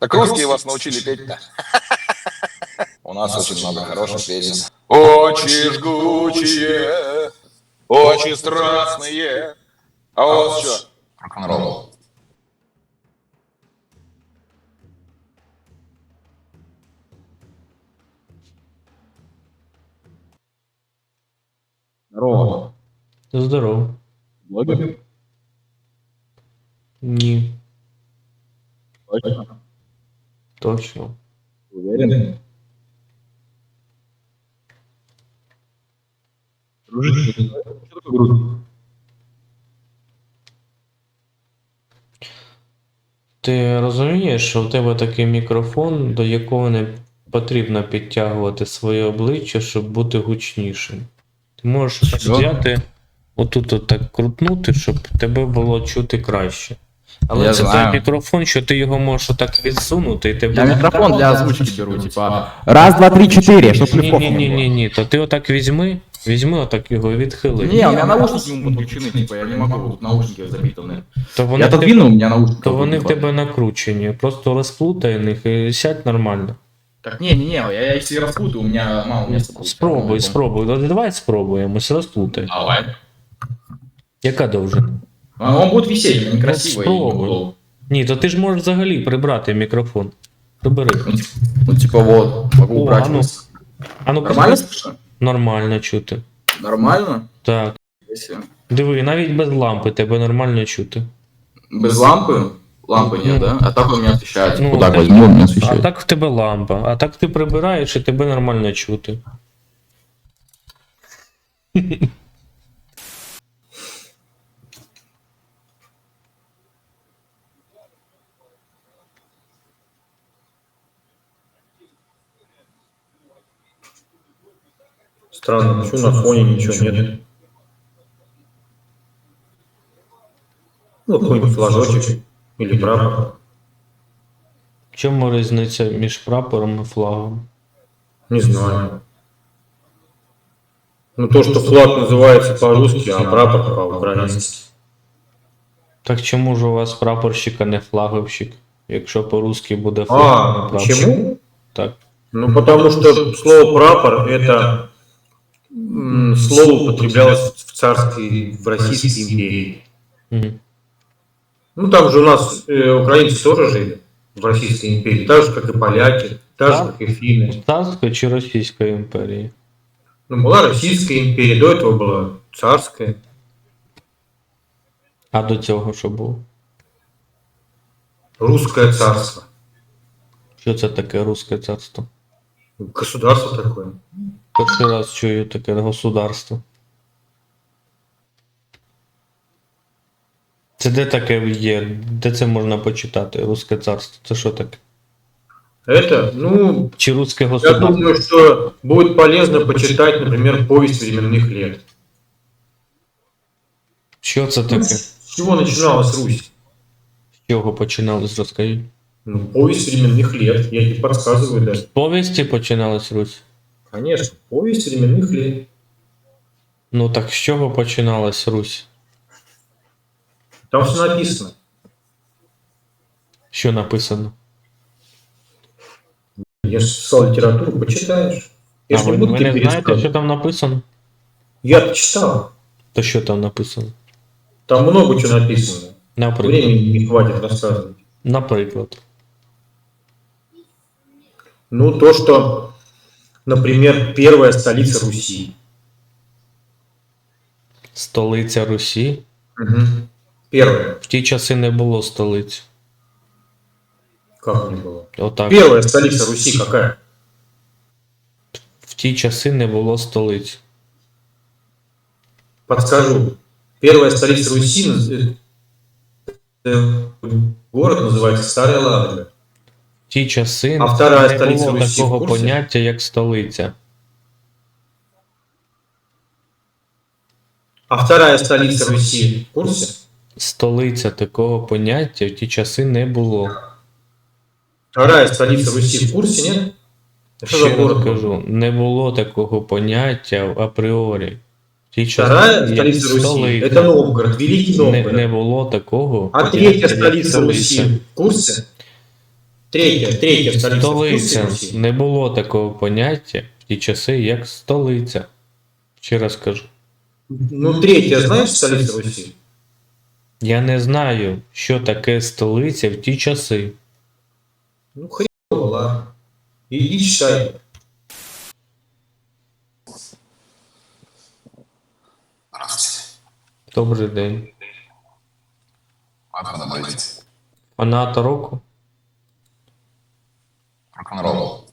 Так русские вас научили петь-то. У нас очень много хороших песен. Очень жгучие, очень страстные. А у вас что? Рок-н-ролл. Здорово. Здорово. Блогер? Ні, Точно? Точно. Уверен? Дружище, что такое грудь? Ти розумієш, що в тебе такий мікрофон, до якого не потрібно підтягувати своє обличчя, щоб бути гучнішим. Ти можеш так взяти, отут от так крутнути, щоб тебе було чути краще. Але Я це знаю. той мікрофон, що ти його можеш отак відсунути, і тебе. Я микрофон для озвучки беру, типа раз, два, три, четыре, чтоб Ні, шлепков ні, не ні, было. ні, ні, то ти отак візьми, візьми отак його і відхили. Не, у меня наушники ему подключены, типа, я не могу, тут наушники запитаны. то вони, Я в тебе, отодвину, у меня наушники. то вони в тебе накручені. Просто розплутай них і сядь нормально. Так, не, не, не, я, я если распутаю, у меня мало места будет. Спробуй, спробуй. Ну, Давай спробуємо, розплутай. Давай. Яка довжина? А Он будет висеть, это некрасиво. и Спробуй. неудобно. Ні, то ти ж можеш взагалі прибрати мікрофон. Прибери. Ну, типа- Ну, типа, вот, могу О, убрать. а ну. А ну Нормально просто- слышно? Нормально чути. Нормально? Так. Если Диви, навіть без лампи тебе нормально чути. Без лампы? Лампы нет, да? А так у меня освещается. Ну, Куда так- возьму, у меня А освещает. так в тебе лампа, а так ти прибираєш і тебе нормально чути. Странно, почему на фоне ничего нет? Ну, какой-нибудь флажочек или прапор. В чому різниця між прапором і флагом? Не знаю. Ну, то, что флаг называется по-русски, а прапор по-украински. Так чому ж у вас прапорщик, а не флаговщик? Якщо по-русски буде флаг, а не А, прапор. почему? Так. Ну, потому что слово прапор это слово употреблялось в царской, в Российской империи. Мгм. Ну, там же у нас э, украинцы тоже жили в Российской империи, так же, как и поляки, так же, Да. как и финны. Царської чи Російської імперії? Ну, была Российская империя, до этого была царская. А до цього що було? Русское царство. Що це таке русське царство? Государство такое. Перший раз чую таке государство. Це де таке є? Де це можна почитати? Руське царство? Це що таке? Это, ну, Чи руське я государство? думаю, что будет полезно почитать, например, повесть временных лет. Що це таке? С чего начиналась Русь? З чого починалось, розкажіть? Ну, повесть временных лет, я тебе подсказываю даже. З повісті починалась Русь? Конечно, повесть временных лет. Ну так з чого починалась Русь? Там все написано. Що написано? Я же писал литературу, почитаешь. Я а ви, не буду ви не знаєте, пересказывать. що там написано? Я читал. То що там написано? Там много чего написано. Наприклад. Времени не хватит рассказывать. Наприклад. Ну, то, что, например, первая столица Руси. Столиця Русі. Мгм. Первая. В ті часи не було столиць. Как не было? Отак. Первая столица Руси какая? В ті часи не було столиць. Подскажу. Первая столица Руси, наз- э, город называется Старая Ладога. Ті часи А не столиця було Русі в такого поняття, як столиця. А вторая столица Руси в курсе? Столиця такого поняття в ті часи не було. Вторая столица Руси в курсе, нет? Ще раз кажу, не було такого поняття апріорі. В ті Вторая столица Руси столиця. это Новгород, Великий не, Новгород. не було такого. А третья столица столиця. Руси в курсе? Третья, третья столица. Столиця. Не було такого поняття в ті часи, як столиця. Ще раз кажу. Ну, третья, знаешь, столица Руси? Я не знаю, що таке столиця в ті часи. Ну, ладно. Иди читай. Добрий день. Фанат року? Рок-н-ролл.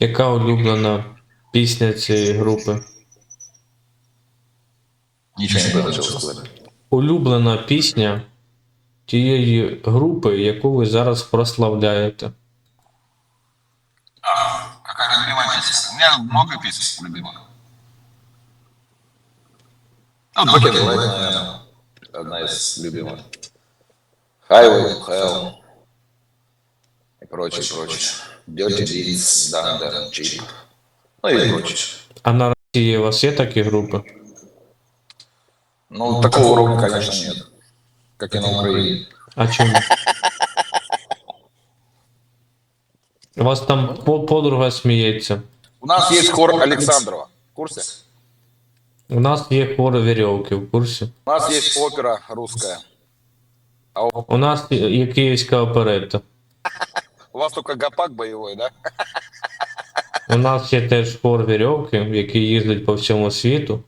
Яка улюблена пісня цієї групи? Ничего не вытащил сказать. Улюблена пісня тієї групи, яку ви зараз прославляєте. Какая любимая песня? У меня много песен любимых. Ну, Back in Black, наверное, одна из любимых. Highway to Hell и прочее, прочее. Dirty Deeds, Dunder, Cheap. Ну и прочее. А на Росії у вас є такі групи? Ну, такого уровня, конечно, нет. Как и на Украине. А чому? У вас там по- подруга сміється. У нас есть хор Александрова. В курсе? У нас є хор вірьовки в курсі. У нас есть опера русская. А у У нас є київська оперета. у вас только гопак боевой, да? У нас є теж хор вірьовки, який їздить по всьому світу,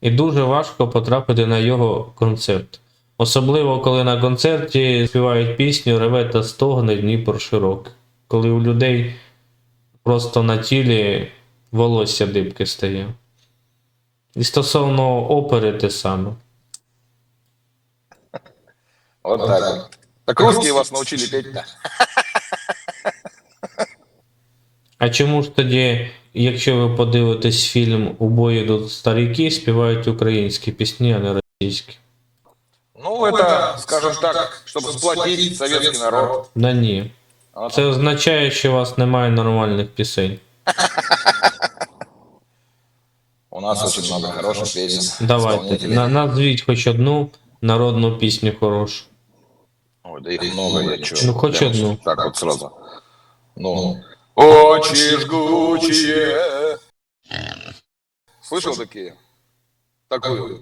і дуже важко потрапити на його концерт. Особливо, коли на концерті співають пісню Реве та стогне Дніпро широкий. Коли у людей просто на тілі волосся дибки стає. І стосовно опери те саме. Вот так вот. Так русские вас научили петь-то. А чому ж тоді, якщо ви подивитесь фільм У бої йдуть старики, співають українські пісні, а не російські? Ну, это, скажем так, чтобы сплотить советский народ. Да ні. Вот. Це означає, що у вас немає нормальних пісень. У нас очень много хороших песен. Давайте, исполнителей. на, назвіть хоч одну народну пісню хорошу. Ой, да их много, я чё. Ну, хоть прям одну. Так вот сразу. Ну. Очи жгучие. Слышал такие? Такую.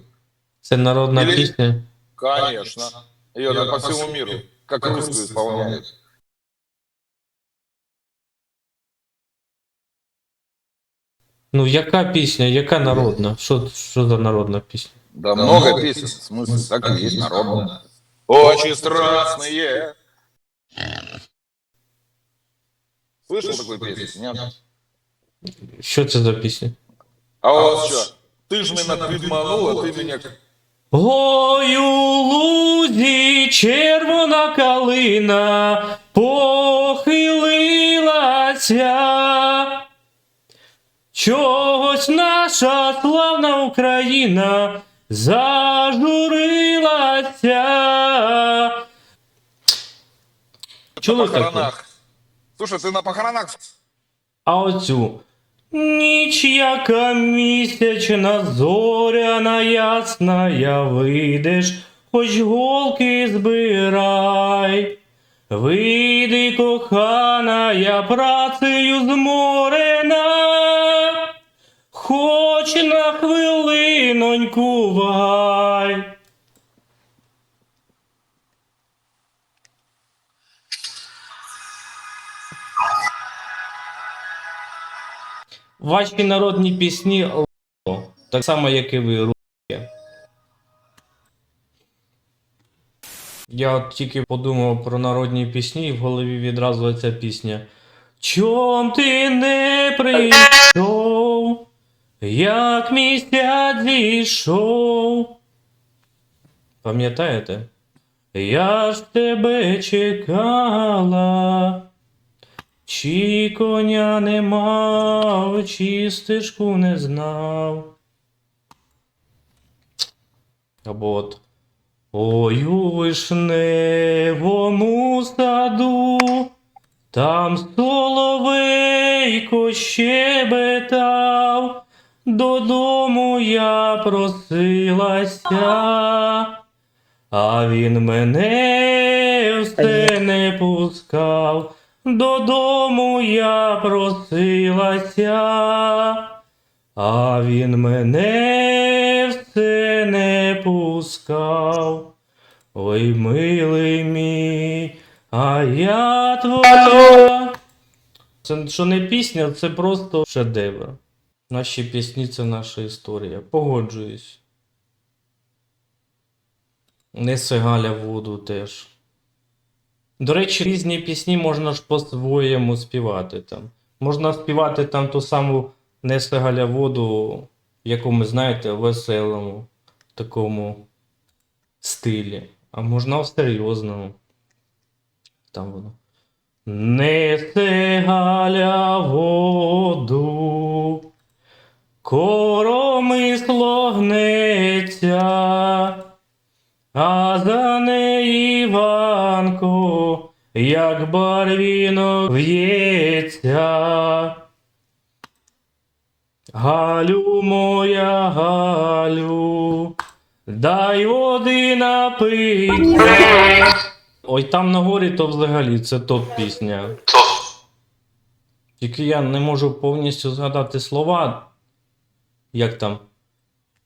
Це народна Или- пісня. Конечно. Ее там по всему миру, как русскую исполняют. Ну, яка пісня, яка народна? Що, що за народна пісня? Да много песен, в смысле, так и есть народная. Очень страстные. Слышал такую песню? Нет? Що це за пісня? А у вас что? Ты ж меня підманула, ты меня... Ой, у лузі червона калина похилилася. Чогось наша славна Україна зажурилася. На Чули таке? похоронах. Слушай, ты на похоронах? А оцю. Ніч яка місячна, зоряна ясна, я вийдеш, хоч голки збирай. Вийди, кохана, я працею зморена, хоч на хвилиноньку вай. Ваші народні пісні так само, як і ви руки. Я от тільки подумав про народні пісні, і в голові відразу ця пісня. Чом ти не прийшов, як місяць зійшов? Пам'ятаєте? Я ж тебе чекала. Чи коня не мав, чи стежку не знав. Або от. Ой у вишневому саду, там соловейко щебетав, додому я просилася, А він мене все не пускав, додому я просилася, а він мене все не пускав. Ой, милий мій, а я твоя. Це що не пісня, це просто шедевр. Наші пісні це наша історія. Погоджуюсь. Неси Галя воду теж. До речі, різні пісні можна ж по-своєму співати там. Можна співати там ту саму Неси Галя воду, якому, знаєте, веселому такому стилі. А можна в серйозному. Там воно. Несе Галя воду, коромисло гнеться, а за неї Іванко, як барвінок в'ється. Галю моя Галю, дай води напитися. Ой, там на горі то взагалі це топ пісня. Тільки я не можу повністю згадати слова. Як там?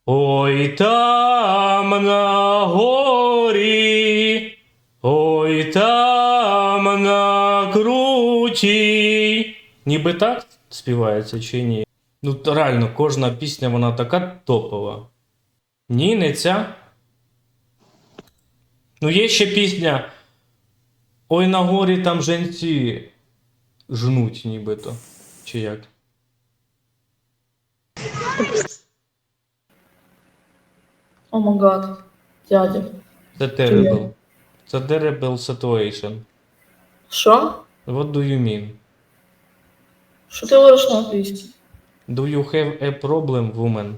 Ой там на горі, ой там на кручі. Ніби так співається чи ні? Ну, реально, кожна пісня вона така топова. Ні, не ця. Ну, є ще пісня. Ой на горі там женці жнуть нібито. Чи як? О май гад, дядя. Це terrible. Це terrible situation. Що? What do you mean? Що ти говориш на англійській? Do you have a problem, woman?